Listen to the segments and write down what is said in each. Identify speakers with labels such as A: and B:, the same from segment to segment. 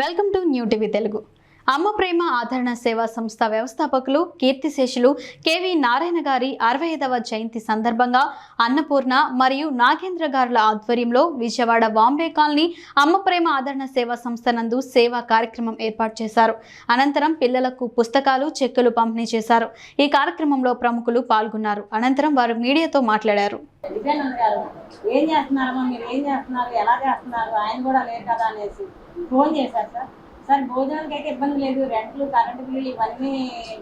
A: Welcome to new TV Telugu. అమ్మ ప్రేమ ఆదరణ సేవా సంస్థ వ్యవస్థాపకులు కీర్తిశేషులు కేవి నారాయణ గారి అరవై ఐదవ జయంతి సందర్భంగా అన్నపూర్ణ మరియు నాగేంద్ర గారుల ఆధ్వర్యంలో విజయవాడ బాంబే కాలనీ అమ్మ ప్రేమ ఆదరణ సేవా సంస్థ నందు సేవా కార్యక్రమం ఏర్పాటు చేశారు. అనంతరం పిల్లలకు పుస్తకాలు చెక్కులు పంపిణీ చేశారు. ఈ కార్యక్రమంలో ప్రముఖులు పాల్గొన్నారు. అనంతరం వారు మీడియాతో మాట్లాడారు.
B: ఏం చేస్తున్నారమ్మా మీరు ఏం చేస్తున్నారు? ఎలా చేస్తున్నారు? ఆయన కూడా లేరు కదా అనేసి. ఫోన్ చేశారు సార్. సార్ భోజనాలకి అయితే ఇబ్బంది లేదు. రెంట్లు కరెంటు బిల్లు ఇవన్నీ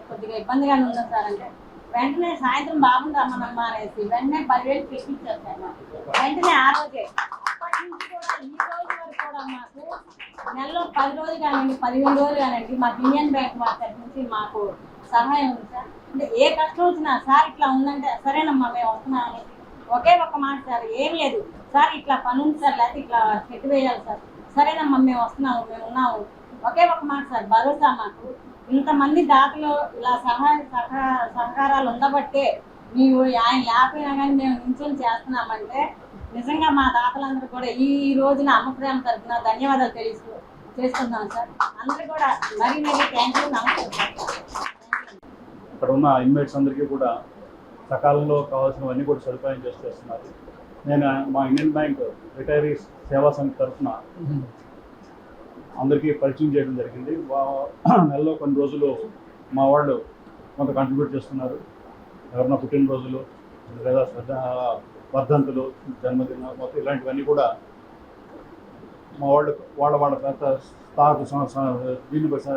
B: కొద్దిగా ఇబ్బందిగానే ఉంది సార్ అంటే. వెంటనే సాయంత్రం బాగుంది రమ్మనమ్మా అనేసి వెంటనే పదివేలు తెప్పించారు సార్ వెంటనే ఆ రోజే. అప్పటి నుంచి కూడా ఈ రోజు వరకు కూడా మాకు నెలలో పది రోజులు కానివ్వండి పదిహేను రోజులు కానివ్వండి మాకు ఇండియన్ బ్యాంక్ మా నుంచి మాకు సహాయం ఉంది సార్. అంటే ఏ కష్టం వచ్చినా సార్ ఇట్లా ఉందంటే సరేనమ్మా మేము వస్తున్నాం ఒకే ఒక్క మాట సార్ ఏం లేదు. సార్ ఇట్లా పని ఉంది సార్ లేకపోతే ఇట్లా చెట్టు వేయాలి సార్. సరేనమ్మా మేము వస్తున్నాము మేము ఉన్నాము. ఒకే ఒక మాట సార్ భరోసా మాకు. ఇంతమంది దాతలు ఇలా సహాయ సహా సహకారాలు ఉండబట్టే ನೀವು ఆయన లేకపోయినా కానీ మేము నించుని చేస్తున్నామంటే నిజంగా మా దాతలందరూ కూడా ఈ రోజున అమ్మప్రేమ తరఫున ధన్యవాదాలు తెలుసు చేసుకుందాం సార్. అందరూ కూడా మరీ మరీ థ్యాంక్ యూ నమస్కారం.
C: ఇక్కడ ఉన్న ఇన్మేట్స్ అందరికీ కూడా సకాలంలో కావాల్సినవన్నీ కూడా సదుపాయం చేసి చేస్తున్నారు. నేను మా ఇండియన్ బ్యాంక్ రిటైరీస్ సేవా సంఘ తరఫున అందరికీ పరిచయం చేయడం జరిగింది. మా నెలలో కొన్ని రోజులు మా వాళ్ళు కొంత కంట్రిబ్యూట్ చేస్తున్నారు. ఎవరన్నా పుట్టినరోజులు లేదా శ్రద్ధ వర్ధంతులు జన్మదిన మొత్తం ఇలాంటివన్నీ కూడా మా వాళ్ళు వాళ్ళ వాళ్ళ పెద్ద స్థాకు దీన్ని బట్టి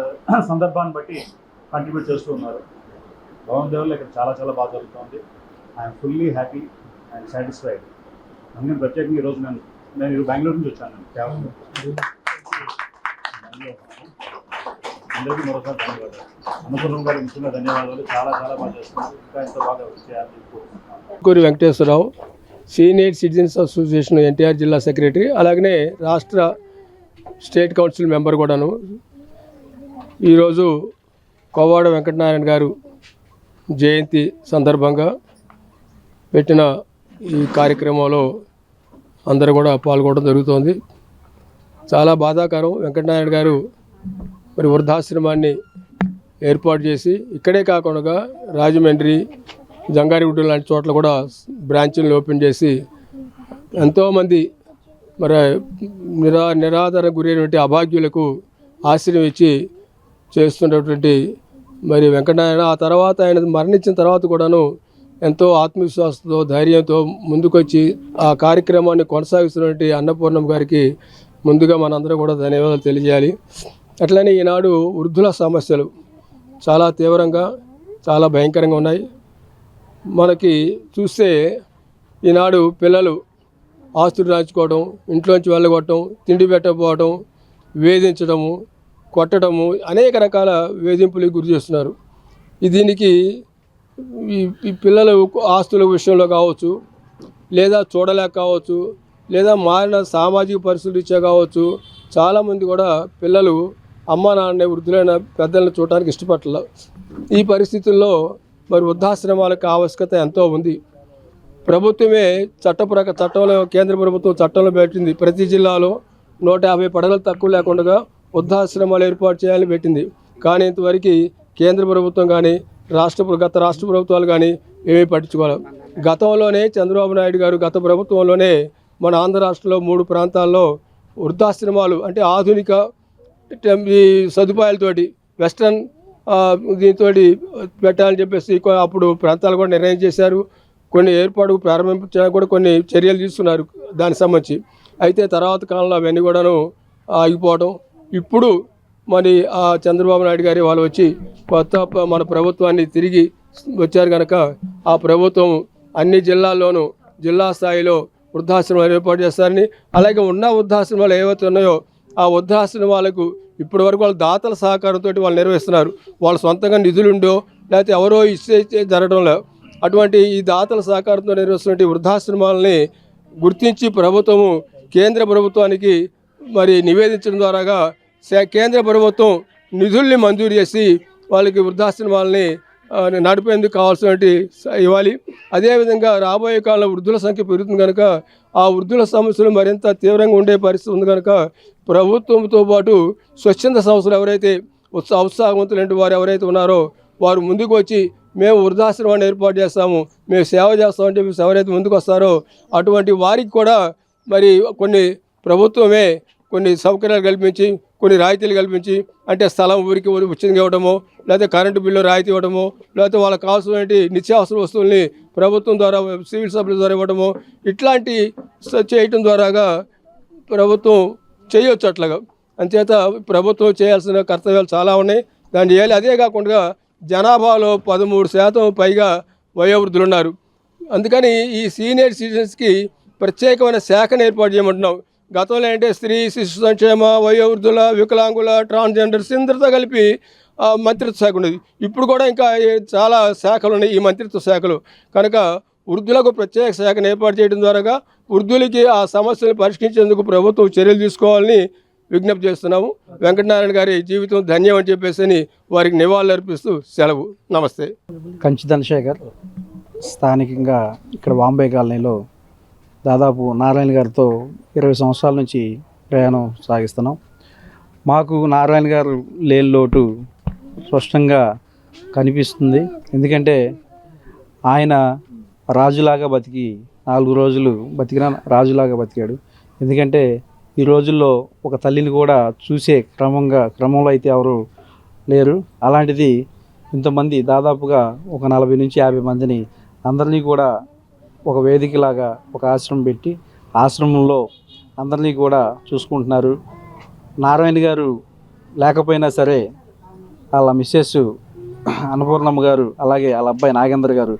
C: సందర్భాన్ని బట్టి కంట్రిబ్యూట్ చేస్తూ ఉన్నారు. భవన్ దేవుళ్ళు ఇక్కడ చాలా చాలా బాగా జరుగుతుంది. I'm fully happy and satisfied అందుకని ప్రత్యేకంగా ఈరోజు నేను నేను ఈరోజు బెంగళూరు నుంచి వచ్చాను. నేను కేవలం అందరికీ మరోసారి ధన్యవాదాలు. అనుకున్న గారు ముఖ్యంగా ధన్యవాదాలు. చాలా చాలా బాగా చేస్తున్నారు. ఇంకా ఎంతో బాగా చేయాలని కోరుకుంటున్నాను.
D: Venkateswara Rao senior citizens association NTR జిల్లా సెక్రటరీ అలాగనే రాష్ట్ర స్టేట్ కౌన్సిల్ మెంబర్ కూడాను. ఈరోజు కోవాడ వెంకటనారాయణ గారు జయంతి సందర్భంగా పెట్టిన ఈ కార్యక్రమంలో అందరూ కూడా పాల్గొనడం జరుగుతోంది. చాలా బాధాకరం. వెంకటనారాయణ గారు మరి వృద్ధాశ్రమాన్ని ఏర్పాటు చేసి ఇక్కడే కాకుండా రాజమండ్రి జంగారిగుడ్డ లాంటి చోట్ల కూడా బ్రాంచ్లను ఓపెన్ చేసి ఎంతోమంది మరి నిరా నిరాధార గురైనటువంటి అభాగ్యులకు ఆశ్రయం ఇచ్చి చేస్తున్నటువంటి మరి వెంకటనారాయణ ఆ తర్వాత ఆయన మరణించిన తర్వాత కూడాను ఎంతో ఆత్మవిశ్వాసంతో ధైర్యంతో ముందుకొచ్చి ఆ కార్యక్రమాన్ని కొనసాగిస్తున్నటువంటి అన్నపూర్ణం గారికి ముందుగా మనందరం కూడా ధన్యవాదాలు తెలియజేయాలి. అట్లనే ఈనాడు వృద్ధుల సమస్యలు చాలా తీవ్రంగా చాలా భయంకరంగా ఉన్నాయి. మనకి చూస్తే ఈనాడు పిల్లలు ఆస్తులు రాయించుకోవడం ఇంట్లోంచి వెళ్ళగొట్టడం తిండి పెట్టకపోవడం వేధించడము కొట్టడము అనేక రకాల వేధింపులకు గురి చేస్తున్నారు. దీనికి ఈ ఈ పిల్లలు ఆస్తుల విషయంలో కావచ్చు లేదా చూడలేక కావచ్చు లేదా మారిన సామాజిక పరిస్థితులు ఇచ్చే కావచ్చు చాలామంది కూడా పిల్లలు అమ్మ నాన్న వృద్ధులైన పెద్దలను చూడటానికి ఇష్టపడలేదు ఈ పరిస్థితుల్లో మరి వృద్ధాశ్రమాలకు ఆవశ్యకత ఎంతో ఉంది. ప్రభుత్వమే చట్టప్రక చట్టంలో కేంద్ర ప్రభుత్వం చట్టంలో పెట్టింది. ప్రతి జిల్లాలో నూట యాభై పడగలు తక్కువ లేకుండా వృద్ధాశ్రమాలు ఏర్పాటు చేయాలని పెట్టింది. కానీ ఇంతవరకు కేంద్ర ప్రభుత్వం కానీ రాష్ట్ర గత రాష్ట్ర ప్రభుత్వాలు కానీ ఏమీ పట్టించుకోవాలి. గతంలోనే చంద్రబాబు నాయుడు గారు గత ప్రభుత్వంలోనే మన ఆంధ్ర రాష్ట్రంలో మూడు ప్రాంతాల్లో వృద్ధాశ్రమాలు అంటే ఆధునిక టెం- ఈ సదుపాయాలతోటి వెస్ట్రన్ దీంతో పెట్టాలని చెప్పేసి అప్పుడు ప్రాంతాలు కూడా నిర్ణయం చేశారు. కొన్ని ఏర్పాటు ప్రారంభించడానికి కూడా కొన్ని చర్యలు తీసుకున్నారు దానికి సంబంధించి. అయితే తర్వాత కాలంలో అవన్నీ కూడాను ఆగిపోవడం ఇప్పుడు మరి ఆ చంద్రబాబు నాయుడు గారి వాళ్ళు వచ్చి కొత్త మన ప్రభుత్వాన్ని తిరిగి వచ్చారు కనుక ఆ ప్రభుత్వం అన్ని జిల్లాల్లోనూ జిల్లా స్థాయిలో వృద్ధాశ్రమాలు ఏర్పాటు చేస్తారని అలాగే ఉన్న వృద్ధాశ్రమాలు ఏవైతే ఉన్నాయో ఆ వృద్ధాశ్రమాలకు ఇప్పటి వరకు వాళ్ళ దాతల సహకారంతో వాళ్ళు నిర్వహిస్తున్నారు. వాళ్ళ సొంతంగా నిధులుండో లేకపోతే ఎవరో ఇచ్చే జరగడంలో అటువంటి ఈ దాతల సహకారంతో నిర్వహిస్తున్న వృద్ధాశ్రమాలని గుర్తించి ప్రభుత్వము కేంద్ర ప్రభుత్వానికి మరి నివేదించడం ద్వారాగా కేంద్ర ప్రభుత్వం నిధుల్ని మంజూరు చేసి వాళ్ళకి వృద్ధాశ్రమాలని నడిపేందుకు కావాల్సినటువంటి ఇవ్వాలి. అదేవిధంగా రాబోయే కాలంలో వృద్ధుల సంఖ్య పెరుగుతుంది కనుక ఆ వృద్ధుల సమస్యలు మరింత తీవ్రంగా ఉండే పరిస్థితి ఉంది కనుక ప్రభుత్వంతో పాటు స్వచ్ఛంద సంస్థలు ఎవరైతే ఉత్సాహ ఉత్సాహవంతులైన వారు ఎవరైతే ఉన్నారో వారు ముందుకు వచ్చి మేము వృద్ధాశ్రమాన్ని ఏర్పాటు చేస్తాము మేము సేవ చేస్తామంటే ఎవరైతే ముందుకు వస్తారో అటువంటి వారికి కూడా మరి కొన్ని ప్రభుత్వమే కొన్ని సౌకర్యాలు కల్పించి కొన్ని రాయితీలు కల్పించి అంటే స్థలం ఊరికి ఉచితంగా ఇవ్వడమో లేకపోతే కరెంటు బిల్లు రాయితీ ఇవ్వడమో లేకపోతే వాళ్ళకి కావాల్సినటువంటి నిత్యావసర వస్తువుల్ని ప్రభుత్వం ద్వారా సివిల్ సప్లై ద్వారా ఇవ్వడమో ఇట్లాంటి చేయటం ద్వారాగా ప్రభుత్వం చేయొచ్చు అట్లాగా. అంచేత ప్రభుత్వం చేయాల్సిన కర్తవ్యాలు చాలా ఉన్నాయి. దాన్ని చేయాలి. అదే కాకుండా జనాభాలో పదమూడు శాతం పైగా వయోవృద్ధులు ఉన్నారు అందుకని ఈ సీనియర్ సిటిజన్స్కి ప్రత్యేకమైన శాఖను ఏర్పాటు చేయమంటున్నాం. గతంలో అంటే స్త్రీ శిశు సంక్షేమ వయోవృద్ధుల వికలాంగుల ట్రాన్స్జెండర్స్ ఇందరితో కలిపి మంత్రిత్వ శాఖ ఉండేది ఇప్పుడు కూడా ఇంకా చాలా శాఖలు ఉన్నాయి ఈ మంత్రిత్వ శాఖలు. కనుక వృద్ధులకు ప్రత్యేక శాఖను ఏర్పాటు చేయడం ద్వారా వృద్ధులకి ఆ సమస్యలు పరిష్కరించేందుకు ప్రభుత్వం చర్యలు తీసుకోవాలని విజ్ఞప్తి చేస్తున్నాము. వెంకటనారాయణ గారి జీవితం ధన్యం అని చెప్పేసి అని వారికి నివాళులు అర్పిస్తూ సెలవు. నమస్తే.
E: కంచి ధనశేఖర్ స్థానికంగా ఇక్కడ వాంబే కాలనీలో దాదాపు నారాయణ గారితో ఇరవై సంవత్సరాల నుంచి ప్రయాణం సాగిస్తున్నాం. మాకు నారాయణ గారు లేని లోటు స్పష్టంగా కనిపిస్తుంది. ఎందుకంటే ఆయన రాజులాగా బతికి నాలుగు రోజులు బతికిన రాజులాగా బతికాడు. ఎందుకంటే ఈ రోజుల్లో ఒక తల్లిని కూడా చూసే క్రమంగా క్రమంలో అయితే ఎవరు లేరు. అలాంటిది ఇంతమంది దాదాపుగా ఒక నలభై నుంచి యాభై మందిని అందరినీ కూడా ఒక వేదికలాగా ఒక ఆశ్రమం పెట్టి ఆశ్రమంలో అందరినీ కూడా చూసుకుంటున్నారు. నారాయణ గారు లేకపోయినా సరే వాళ్ళ మిస్సెస్ అన్నపూర్ణమ్మ గారు అలాగే వాళ్ళ అబ్బాయి నాగేంద్ర గారు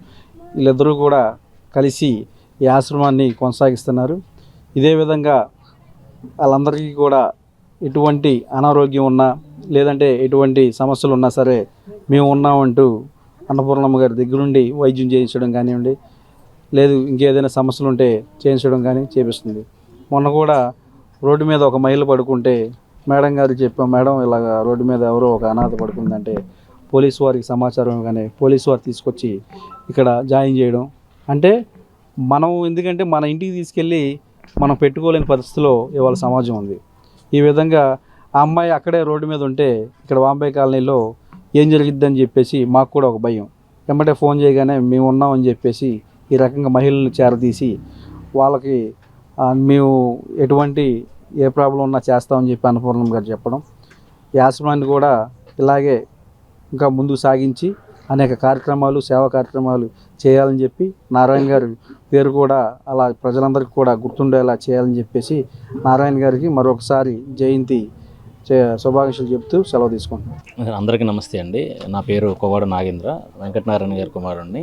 E: వీళ్ళిద్దరూ కూడా కలిసి ఈ ఆశ్రమాన్ని కొనసాగిస్తున్నారు. ఇదే విధంగా వాళ్ళందరికీ కూడా ఎటువంటి అనారోగ్యం ఉన్నా లేదంటే ఎటువంటి సమస్యలు ఉన్నా సరే మేము ఉన్నామంటూ అన్నపూర్ణమ్మ గారి దగ్గరుండి వైద్యం చేయించడం కానివ్వండి లేదు ఇంకేదైనా సమస్యలు ఉంటే చేయించడం కానీ చేపిస్తుంది. మొన్న కూడా రోడ్డు మీద ఒక మహిళ పడుకుంటే మేడం గారు చెప్పాం మేడం ఇలాగ రోడ్డు మీద ఎవరో ఒక అనాథ పడుకుందంటే పోలీసు వారికి సమాచారం కానీ పోలీసు వారు తీసుకొచ్చి ఇక్కడ జాయిన్ చేయడం. అంటే మనం ఎందుకంటే మన ఇంటికి తీసుకెళ్ళి మనం పెట్టుకోలేని పరిస్థితిలో ఇవాళ సమాజం ఉంది. ఈ విధంగా ఆ అమ్మాయి అక్కడే రోడ్డు మీద ఉంటే ఇక్కడ వాంబే కాలనీలో ఏం జరిగిద్దని చెప్పేసి మాకు కూడా ఒక భయం. వెంబటే ఫోన్ చేయగానే మేము ఉన్నామని చెప్పేసి ఈ రకంగా మహిళలను చేరదీసి వాళ్ళకి మేము ఎటువంటి ఏ ప్రాబ్లం ఉన్నా చేస్తామని చెప్పి అన్నపూర్ణం గారు చెప్పడం. ఈ కూడా ఇలాగే ఇంకా ముందుకు సాగించి అనేక కార్యక్రమాలు సేవా కార్యక్రమాలు చేయాలని చెప్పి నారాయణ గారి పేరు కూడా అలా ప్రజలందరికీ కూడా గుర్తుండేలా చేయాలని చెప్పేసి నారాయణ గారికి మరొకసారి జయంతి చే శుభాకాంక్షలు చెప్తూ సెలవు తీసుకుంటున్నాను
F: అందరికీ నమస్తే అండి. నా పేరు కొవ్వాడు నాగేంద్ర వెంకటనారాయణ గారి కుమారుణ్ణి.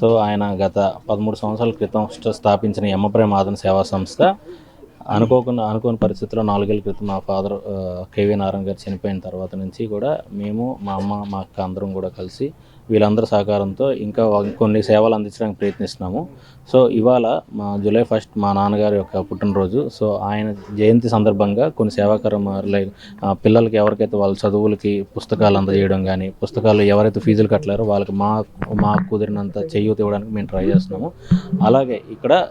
F: సో ఆయన గత పదమూడు సంవత్సరాల క్రితం స్థాపించిన యమ్మప్రేమ ఆదరణ సేవా సంస్థ. అనుకోకుండా అనుకోని పరిస్థితుల్లో నాలుగేళ్ళ క్రితం మా ఫాదర్ కేవీ నారాయణ గారు చనిపోయిన తర్వాత నుంచి కూడా మేము మా అమ్మ మా అక్క అందరం కూడా కలిసి వీళ్ళందరి సహకారంతో ఇంకా కొన్ని సేవలు అందించడానికి ప్రయత్నిస్తున్నాము. సో ఇవాళ మా జూలై ఫస్ట్ మా నాన్నగారి యొక్క పుట్టినరోజు. సో ఆయన జయంతి సందర్భంగా కొన్ని సేవా లైక్ పిల్లలకి ఎవరికైతే వాళ్ళ చదువులకి పుస్తకాలు అందజేయడం కానీ పుస్తకాలు ఎవరైతే ఫీజులు కట్టలేరో వాళ్ళకి మా మా కుదిరినంత చేయూత ఇవ్వడానికి మేము ట్రై చేస్తున్నాము. అలాగే ఇక్కడ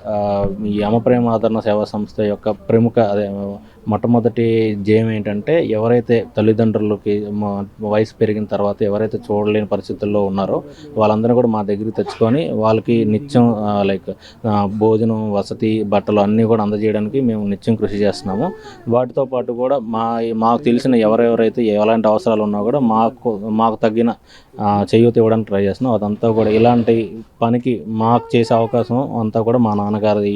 F: ఈ అమప్రేమ ఆదరణ సేవా సంస్థ యొక్క ప్రముఖ అదే మొట్టమొదటి జయం ఏంటంటే ఎవరైతే తల్లిదండ్రులకి వయసు పెరిగిన తర్వాత ఎవరైతే చూడలేని పరిస్థితుల్లో ఉన్నారో వాళ్ళందరూ కూడా మా దగ్గరికి తెచ్చుకొని వాళ్ళకి నిత్యం లైక్ భోజనం వసతి బట్టలు అన్నీ కూడా అందజేయడానికి మేము నిత్యం కృషి చేస్తున్నాము. వాటితో పాటు కూడా మా మాకు తెలిసిన ఎవరెవరైతే ఎలాంటి అవసరాలు ఉన్నా కూడా మాకు మాకు తగ్గిన చేయూత ఇవ్వడానికి ట్రై చేస్తున్నాం. అదంతా కూడా ఇలాంటి పనికి మాకు చేసే అవకాశం అంతా కూడా మా నాన్నగారి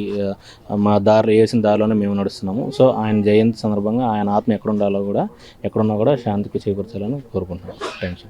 F: మా దారి వేసిన దారిలోనే మేము నడుస్తున్నాము. సో ఆయన జయంతి సందర్భంగా ఆయన ఆత్మ ఎక్కడ ఉండాలో కూడా ఎక్కడున్నా కూడా శాంతికి చేకూర్చాలని కోరుకుంటున్నాను. Thank you